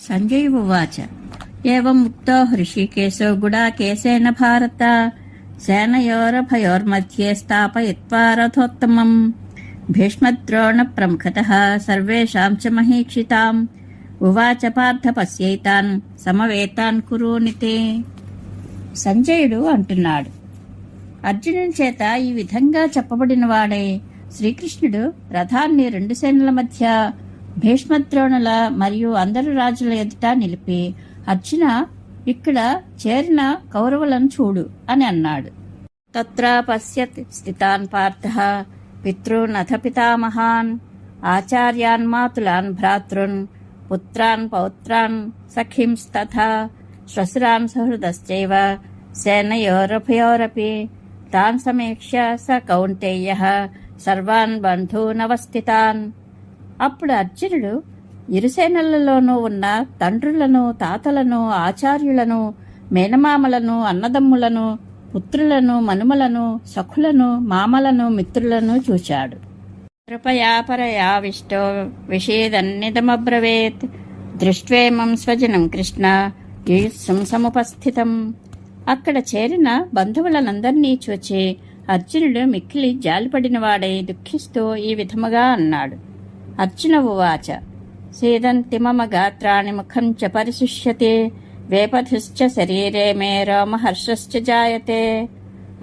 सञ्जय उवाच एवमुक्तो हृषीकेशो गुडाकेशेन भारत सेनयोरभयोर्मध्ये स्थापयित्वा रथोत्तमम् भीष्मद्रोणप्रमुखतः सर्वेषां च महीक्षिताम् ఉవాచ పార్థ పశ్యైతాన్ సమవేతాన్ కురూనితే సంజయుడు అంటున్నాడు అర్జునుని చేత ఈ విధంగా చెప్పబడిన వాడే శ్రీకృష్ణుడు రథాన్ని రెండు సేనల మధ్య భీష్మద్రోణుల మరియు అందరు రాజుల ఎదుట నిలిపి అర్జున ఇక్కడ చేరిన కౌరవులను చూడు అని అన్నాడు. తత్ర పశ్యత్ స్థితాన్ పార్థ పితృనథ పితామహాన్ ఆచార్యాన్ మాతులాన్ భ్రాతృన్ పుత్రాన్ పౌత్రాన్ సఖింస్తథా శ్వశురాన్ సహృదశ్చైవ సేనయోరభయోరపి తాన్ సమీక్ష్య స కౌంటేయ సర్వాన్ బంధూనవస్థితాన్. అప్పుడు అర్జునుడు ఇరుసేనలలోనూ ఉన్న తండ్రులను తాతలను ఆచార్యులను మేనమామలను అన్నదమ్ములను పుత్రులను మనుమలను సఖులను మామలను మిత్రులను చూచాడు. కృపయాపరయావిష్టో విషేదన్నిదమబ్రవేత్. దృష్ట్వేమం స్వజనం కృష్ణ సంసముపస్థితం సముపస్థితం. అక్కడ చేరిన బంధువులనందరినీ చూచి అర్జునుడు మిక్కిలి జాలిపడినవాడై దుఃఖిస్తూ ఈ విధముగా అన్నాడు. అర్జున ఉవాచ సీదంతిమమ గాత్రాణి ముఖం చ పరిశుష్యతే వేపథుశ్చ శరీరే మే రోమహర్షశ్చ జాయతే.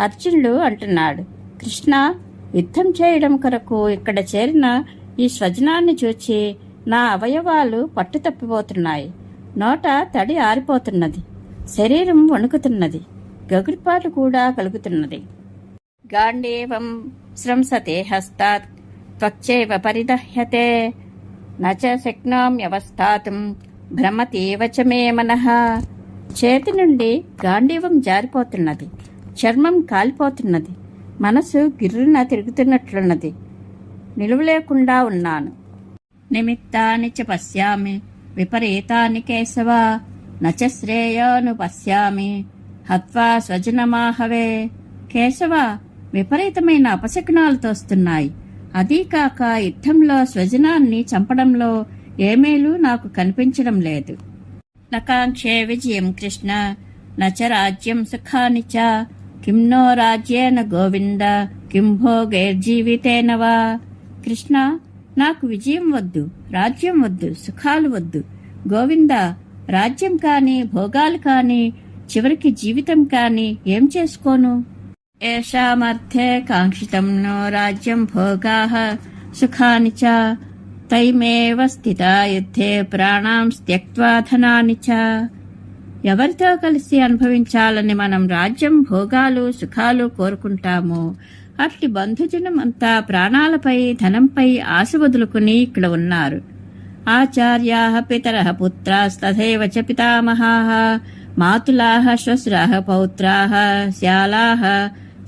అర్జునుడు అంటున్నాడు కృష్ణ యుద్ధం చేయడం కొరకు ఇక్కడ చేరిన ఈ స్వజనాన్ని చూచి నా అవయవాలు పట్టు తప్పిపోతున్నాయి. నోట తడి ఆరిపోతున్నది. శరీరం వణుకుతున్నది. గగుడిపాటు కూడా కలుగుతున్నది. గాండేవం స్రంసతే హస్తాత్ త్వచ్చైవ పరిదహ్యతే నచ శక్నోమ్యవస్థాతుం భ్రమతీవ చ మే మనః చేతి నుండి గాంధీవం జారిపోతున్నది. చర్మం కాలిపోతున్నది. మనసు గిర్రున తిరుగుతున్నట్లున్నది. నిలువలేకుండా ఉన్నాను. నిమిత్తాని చ పశ్యామి. విపరీతాన్ని కేశవ. నచ శ్రేయోను పశ్యామి. హత్వా స్వజనమాహవే. కేశవ విపరీతమైన అపశకునాలు తోస్తున్నాయి. అదీకాక యుద్ధంలో స్వజనాన్ని చంపడంలో ఏమేలు నాకు కనిపించడం లేదు. నకాంక్షే విజయం కృష్ణ. నచ రాజ్యం సుఖాని చ. కిమ్నో రాజ్యేన గోవింద. కిం భోగైర్జీవితేన వా. కృష్ణ నాకు విజయం వద్దు రాజ్యం వద్దు సుఖాలు వద్దు. గోవింద రాజ్యం కాని భోగాలు కాని చివరికి జీవితం కాని ఏం చేసుకోను? ఏషామర్థే కాంక్షితం నో రాజ్యం భోగా సుఖాని చ తైమేవ స్థిత యుద్ధే ప్రాణాం త్యక్వా ధనాని చ ఎవరితో కలిసి అనుభవించాలని మనం రాజ్యం భోగాలు సుఖాలు కోరుకుంటామో అట్టి బంధుజనం అంతా ప్రాణాలపై ధనంపై ఆశ వదులుకుని ఇక్కడ ఉన్నారు. ఆచార్యా పితర పుత్రాస్తథైవ చ పితామహా మాతులా శ్వశ్రా పౌత్రా శ్యాలా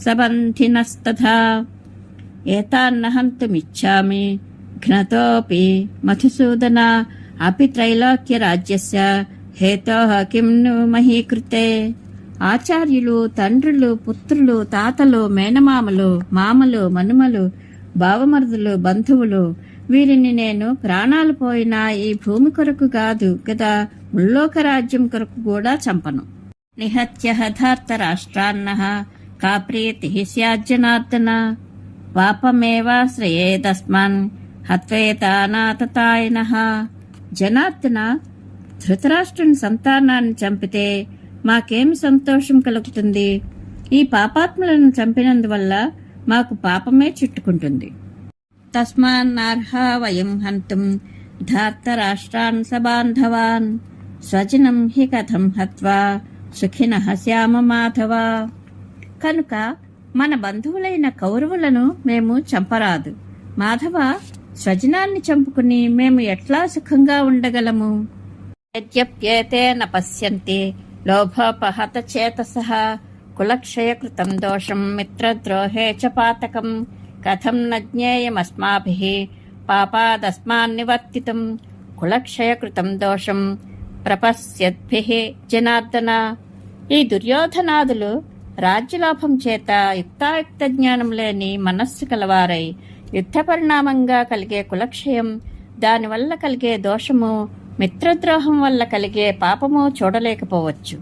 సబంధినస్తథా. ఏతాన్నహంతుమిచ్చామి. ఘ్నతోపి మధుసూదన. అపి త్రైలోక్య రాజ్యస్య హేతో కిం మహీకృతే. ఆచార్యులు తండ్రులు పుత్రులు తాతలు మేనమామలు మామలు మనుమలు బావమరుదులు బంధువులు. వీరిని నేను ప్రాణాలు పోయిన ఈ భూమి కొరకు కాదు కదా ముల్లోక రాజ్యం కొరకు కూడా చంపను. నిహత్య హధార్త రాష్ట్రాన్న. కా ప్రీతి స్యాజ్జనార్దన పాపమేవాశ్రయేదస్మాన్ హత్వేతానాథతాయన. జనార్దన ధృతరాష్ట్రుని సంతానాన్ని చంపితే మాకేమి సంతోషం కలుగుతుంది? ఈ పాపాత్ములను చంపినందువల్ల మాకు పాపమే చుట్టుకుంటుంది. తస్మాన్నార్హా వయం హంతుం ధార్తరాష్ట్రాన్ సబాంధవాన్. స్వజనం హి కథం హత్వా సుఖిన శ్యామ మాధవ. కనుక మన బంధువులైన కౌరవులను మేము చంపరాదు. మాధవ స్వజనాన్ని చంపుకుని మేము ఎట్లా సుఖంగా ఉండగలము? యద్యప్యేతేన పశ్యంతి. లోభోపహత చేతస. కులక్షయకృతం దోషం మిత్రద్రోహే చ పాతకం. కథం న జ్ఞేయమస్మాభిः. పాపాదస్మాన్నివర్తితం. కులక్షయకృతం దోషం ప్రపశ్యద్భి జనార్దన. ఈ దుర్యోధనాదులు రాజ్యలాభం చేత యుక్తాయుక్త జ్ఞానం లేని మనస్సు కలవారై యుద్ధ పరిణామంగా కలిగే కులక్షయం దానివల్ల కలిగే దోషము మిత్రద్రోహం వల్ల కలిగే పాపము చూడలేకపోవచ్చు.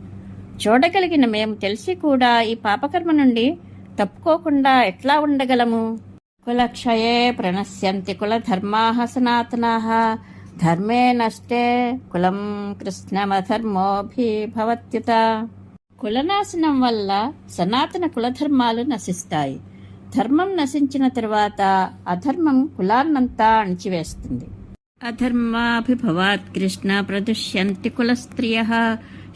చూడగలిగిన మేము తెలిసి కూడా ఈ పాపకర్మ నుండి తప్పుకోకుండా ఎట్లా ఉండగలము? కులక్షయే ప్రణశ్యంతి కులధర్మాः సనాతనాः. ధర్మే నష్టే కులం కృష్ణమధర్మోభిభవత్యుత కులనాశనం వల్ల సనాతన కులధర్మాలు నశిస్తాయి. ధర్మం నశించిన తరువాత అధర్మం కులాన్నంతా అణిచివేస్తుంది. అధర్మాభిభవాత్ కృష్ణ ప్రదుష్యంతి కులస్త్రియ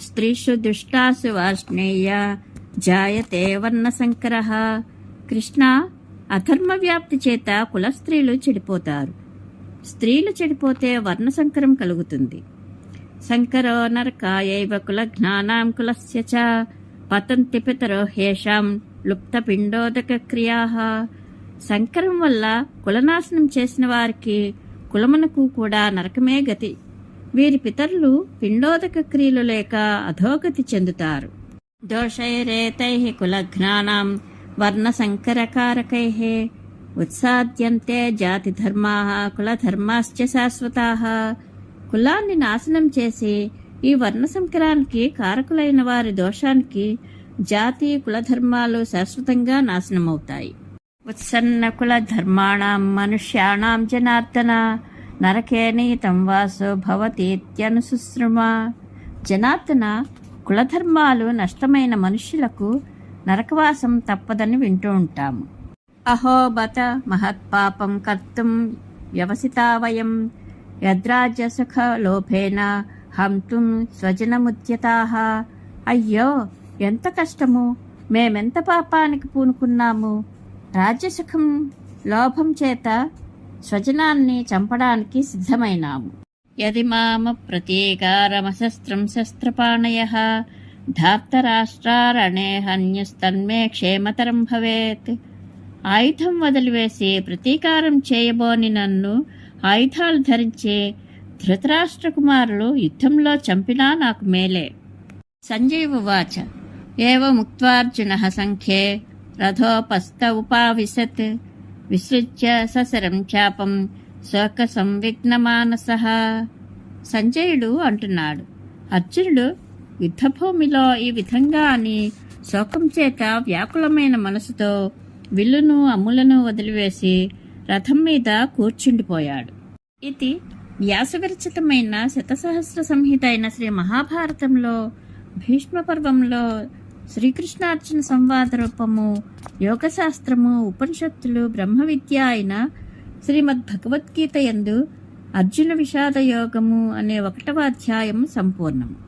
స్త్రీషు దుష్టాసు వాష్ణేయ జాయతే వర్ణశంకర. కృష్ణ అధర్మ వ్యాప్తి చేత కులస్త్రీలు చెడిపోతారు. స్త్రీలు చెడిపోతే వర్ణసంకరం కలుగుతుంది. శంకరో నరకాయైవ కుల జ్ఞానాం కులస్య చ పతంతి పితరో హేషాం లుప్తపిండోదక క్రియా శంకరం వల్ల కులనాశనం చేసిన వారికి కులమునకు కూడా నరకమే గతి। వీరి పితరులు పిండోదక క్రియలు లేక అధోగతి చెందుతారు। దోషైరేతై కులఘ్నానాం వర్ణసంకరకారకై ఉత్సాద్యంతే జాతిధర్మా కులధర్మాశ్చ శాశ్వతా। కులాన్ని నాశనం చేసి ఈ వర్ణ సంకరానికి కారకులైన వారి దోషానికి జాతి కులధర్మాలు శాశ్వతంగా నాశనమవుతాయి. ఉత్సన్న కుల ధర్మాణం మనుష్యాణం జనార్దన నరకేనీతం వాసో వాసు జనార్దన కులధర్మాలు నష్టమైన మనుష్యులకు నరకవాసం తప్పదని వింటూ ఉంటాము. అహోబత మహత్పాపం కర్తుం వ్యవసితావయం యద్రాజసుఖలోభేన హంతుం స్వజనముద్యతాహ అయ్యో ఎంత కష్టము! మేమెంత పాపానికి పూనుకున్నాము! రాజ్యసుఖం లోభం చేత స్వజనాన్ని చంపడానికి సిద్ధమైనాము. యది మామ ప్రతీకారమశస్త్రం శస్త్రపాణయ. ధార్తరాష్ట్రారణే హన్యస్తన్మే క్షేమతరం భవేత్. ఆయుధం వదిలివేసి ప్రతీకారం చేయబోని నన్ను ఆయుధాలు ధరించే ధృతరాష్ట్ర కుమారులు యుద్ధంలో చంపినా నాకు మేలే. సంజీవ వాచ ఏవ ముక్త్వార్జున సంఖ్యే. రథోపస్థ ఉపావిశత్. విసృజ్య ససరం చాపం. శోక సంవిఘ్నమానస సంజయుడు అంటున్నాడు. అర్జునుడు యుద్ధభూమిలో ఈ విధంగా అని శోకం చేత వ్యాకులమైన మనసుతో విల్లును అమ్ములను వదిలివేసి రథం మీద కూర్చుండిపోయాడు. ఇది వ్యాసవిరచితమైన శతసహస్ర సంహిత అయిన శ్రీ మహాభారతంలో భీష్మ పర్వంలో శ్రీకృష్ణార్జున సంవాద రూపము యోగశాస్త్రము ఉపనిషత్తులు బ్రహ్మ విద్య అయిన శ్రీమద్ భగవద్గీత యందు అర్జున విషాద యోగము అనే ఒకటవ అధ్యాయం సంపూర్ణము.